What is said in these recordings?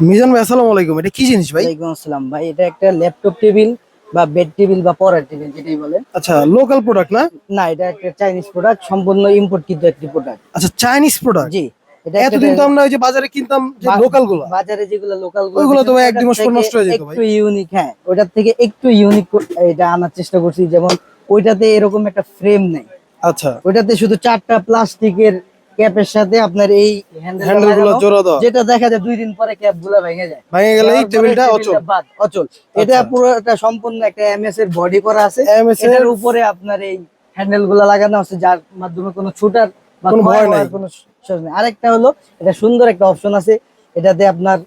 মিজান ভাই আসসালামু আলাইকুম। এটা কি জিনিস ভাই? ওয়ালাইকুম আসসালাম ভাই এটা একটা ল্যাপটপ টেবিল বা বেড টেবিল বা পড়ার টেবিল যেটাই বলেন। আচ্ছা লোকাল প্রোডাক্ট না? না এটা একটা চাইনিজ প্রোডাক্ট সম্পূর্ণ ইম্পোর্ট কিন্তু একটি প্রোডাক্ট আচ্ছা চাইনিজ প্রোডাক্ট জি এটা একটা এতদিন তো আমরা ওই যে বাজারে কিনতাম যে লোকালগুলো বাজারে যেগুলো লোকাল ওইগুলো তো ভাই এক দুই মাস পর নষ্ট হয়ে যেত ভাই। একটু ইউনিক হ্যাঁ ওটার থেকে একটু ইউনিক এটা আনার চেষ্টা করছি। যেমন ওইটাতে এরকম একটা ফ্রেম নেই। আচ্ছা। ওইটাতে শুধু চারটা প্লাস্টিকের ক্যাপের সাথে আপনার এই হ্যান্ডেল হ্যান্ডেল জোড়া দাও। যেটা দেখা যায় দুই দিন পরে ভেঙে যায়। ভেঙে গেলে এই টেবিলটা অচল। বাদ, অচল। এটা আচ্ছা। পুরো একটা সম্পূর্ণ একটা এমএস এর বডি করা আছে। এর- উপরে আপনার এই হ্যান্ডেলগুলা লাগানো আছে যার মাধ্যমে কোনো ছুটার বা কোনো ভয় নাই। কোনো আরেকটা হলো এটা সুন্দর একটা অপশন আছে। এটাতে আপনার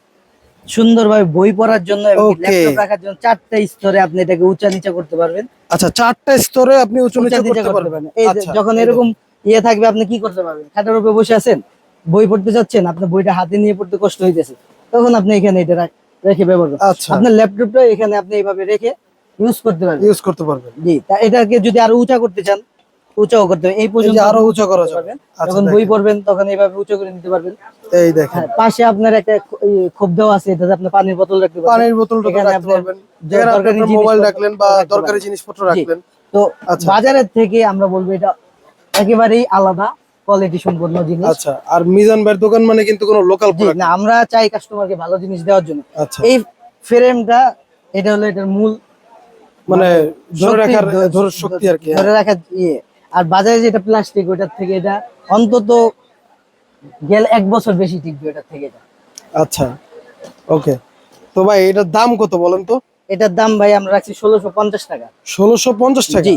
সুন্দরভাবে বই পড়ার জন্য এবং ল্যাপটপ রাখার জন্য চারটা স্তরে আপনি এটাকে উঁচা নিচা করতে পারবেন। আচ্ছা চারটা স্তরে আপনি উঁচু নিচা করতে পারবেন। এই আচ্ছা, যখন এরকম ইয়ে থাকবে আপনি কি করতে পারবেন? খাটের উপরে বসে আছেন বই পড়তে যাচ্ছেন আপনি বইটা হাতে নিয়ে পড়তে কষ্ট হইতেছে। তখন আপনি এখানে এটা রাখ- ব্যবহার করবেন আচ্ছা। আপনার ল্যাপটপটা এখানে আপনি এইভাবে রেখে ইউজ করতে পারবেন। ইউজ করতে পারবেন। জি তা এটাকে যদি আরও উঁচা করতে চান উঁচাও করতে এই পর্যন্ত আরও উঁচা করা যাবে। আচ্ছা যখন বই পড়বেন তখন এইভাবে উঁচা করে নিতে পারবেন। এই দেখেন। হ্যাঁ, পাশে আপনার একটা খ- এই খোপ দেওয়া আছে এটাতে আপনি পানির বোতল রাখতে পারবেন। পানির বোতলটা এখানে রাখতে পারবেন। যেখানে আপনি দরকারি আপনার মোবাইল রাখলেন বা দরকারি। জিনিসপত্র রাখলেন। তো আচ্ছা। বাজারের থেকে আমরা বলব এটা একেবারেই আলাদা কোয়ালিটি সম্পন্ন জিনিস। আচ্ছা আর মিজান ভাইয়ের দোকান মানে কিন্তু কোনো লোকাল প্রোডাক্ট না আমরা চাই কাস্টমারকে ভালো জিনিস দেওয়ার জন্য। আচ্ছা। এই ফ্রেমটা এটা হলো এটার মূল মানে ধরে রাখার ধরে শক্তি আর কি হ্যাঁ। ধরে রাখার ইয়ে। আর বাজারে যেটা প্লাস্টিক ওটার থেকে এটা অন্তত গেলে এক বছর বেশি টিকবে ওটার থেকে এটা। আচ্ছা ওকে। তো ভাই এটার দাম কত বলেন তো? এটার দাম ভাই আমরা রাখছি ষোলোশো পঞ্চাশ টাকা। ষোলোশো পঞ্চাশ টাকা? জি।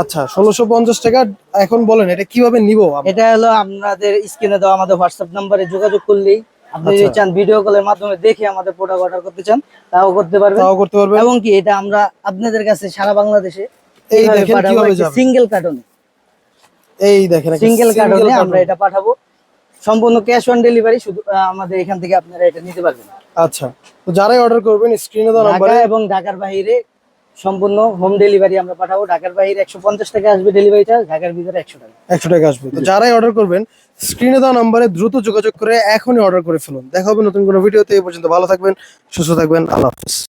আচ্ছা ষোলোশো পঞ্চাশ টাকা এখন বলেন এটা কীভাবে নিবো? এটা হলো আপনাদের স্ক্রিনে দেওয়া আমাদের হোয়াটসঅ্যাপ নাম্বারে যোগাযোগ করলেই আপনি যদি আচ্ছা। চান ভিডিও কলের মাধ্যমে দেখে আমাদের প্রোডাক্ট অর্ডার করতে চান তাও করতে পারবেন। তাও করতে পারবেন। এবং কি এটা আমরা আপনাদের কাছে সারা বাংলাদেশে এই দেখেন কীভাবে যাবে। সিঙ্গেল কার্টনে এই দেখেন সিঙ্গেল কার্টনে আমরা এটা পাঠাবো। সম্পূর্ণ ক্যাশ অন ডেলিভারি শুধু আমাদের এখান থেকে আপনারা এটা নিতে পারবেন। আচ্ছা তো যারাই অর্ডার করবেন স্ক্রিনে দেওয়া ঢাকা নাম্বারে এবং ঢাকার বাইরে সম্পূর্ণ হোম ডেলিভারি আমরা পাঠাবো। ঢাকার বাইরে একশো পঞ্চাশ টাকা আসবে ডেলিভারি চার্জ ঢাকার ভিতরে একশো টাকা। একশো টাকা আসবে। তো যারাই অর্ডার করবেন স্ক্রিনে দেওয়া নাম্বারে দ্রুত যোগাযোগ করে এখনই অর্ডার করে ফেলুন। দেখা হবে নতুন কোনো ভিডিওতে এই পর্যন্ত ভালো থাকবেন, সুস্থ থাকবেন। আল্লাহ হাফিজ।